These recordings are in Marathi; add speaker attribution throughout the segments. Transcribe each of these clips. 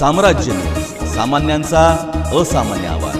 Speaker 1: साम्राज्य. सामान्यांचा असामान्य आवाज.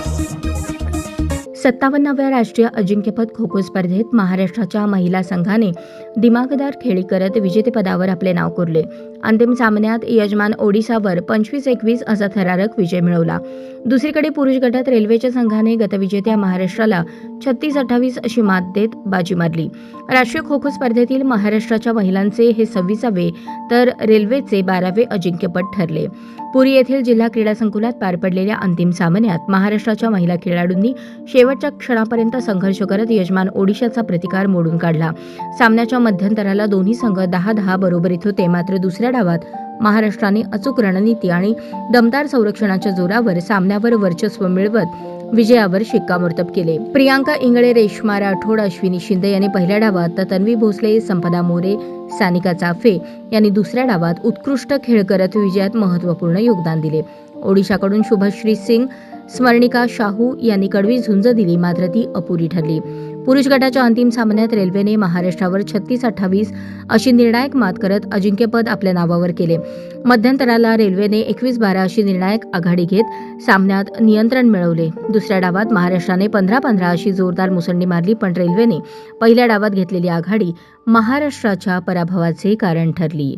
Speaker 2: सत्तावन्नाव्या राष्ट्रीय अजिंक्यपद खो खो स्पर्धेत महाराष्ट्राच्या महिला संघाने दिमागदार खेळी करत विजेतेपदावर आपले नाव कोरले. अंतिम सामन्यात यजमान ओडिसावर पंचवीस एकवीस असा थरारक विजय मिळवला. दुसरीकडे पुरुष गटात रेल्वेच्या संघाने गतविजेत्या महाराष्ट्राला छत्तीस अठ्ठावीस अशी मात देत बाजी मारली. राष्ट्रीय खो खो स्पर्धेतील महाराष्ट्राच्या महिलांचे हे सव्वीसावे तर रेल्वेचे बारावे अजिंक्यपद ठरले. पुरी येथील जिल्हा क्रीडा संकुलात पार पडलेल्या अंतिम सामन्यात महाराष्ट्राच्या महिला खेळाडूंनी शेवटच्या क्षणापर्यंत संघर्ष करत यजमान ओडिशाचा प्रतिकार मोडून काढला. सामन्याच्या मध्यंतराला दोन्ही संघ दहा दहा बरोबरीत होते मात्र दुसऱ्या डावात महाराष्ट्राने अचूक रणनीती आणि दमदार संरक्षणाच्या जोरावर सामन्यावर वर्चस्व मिळवत विजयावर शिक्कामोर्तब केले. प्रियांका इंगळे रेश्मा राठोड अश्विनी शिंदे यांनी पहिल्या डावात तर तन्वी भोसले संपदा मोरे सानिका चाफे यांनी दुसऱ्या डावात उत्कृष्ट खेळ करत विजयात महत्त्वपूर्ण योगदान दिले. ओडिशाकडून शुभश्री सिंग स्मरणिका शाहू यांनी कडवी झुंज दिली मात्र ती अपुरी ठरली. पुरुष गटाच्या अंतिम सामन्यात रेल्वेने महाराष्ट्रावर छत्तीस अठ्ठावीस अशी निर्णायक मात करत अजिंक्यपद आपल्या नावावर केले. मध्यंतराला रेल्वेने एकवीस बारा अशी निर्णायक आघाडी घेत सामन्यात नियंत्रण मिळवले. दुसऱ्या डावात महाराष्ट्राने पंधरा पंधरा अशी जोरदार मुसंडी मारली पण रेल्वेने पहिल्या डावात घेतलेली आघाडी महाराष्ट्राच्या पराभवाचे कारण ठरली.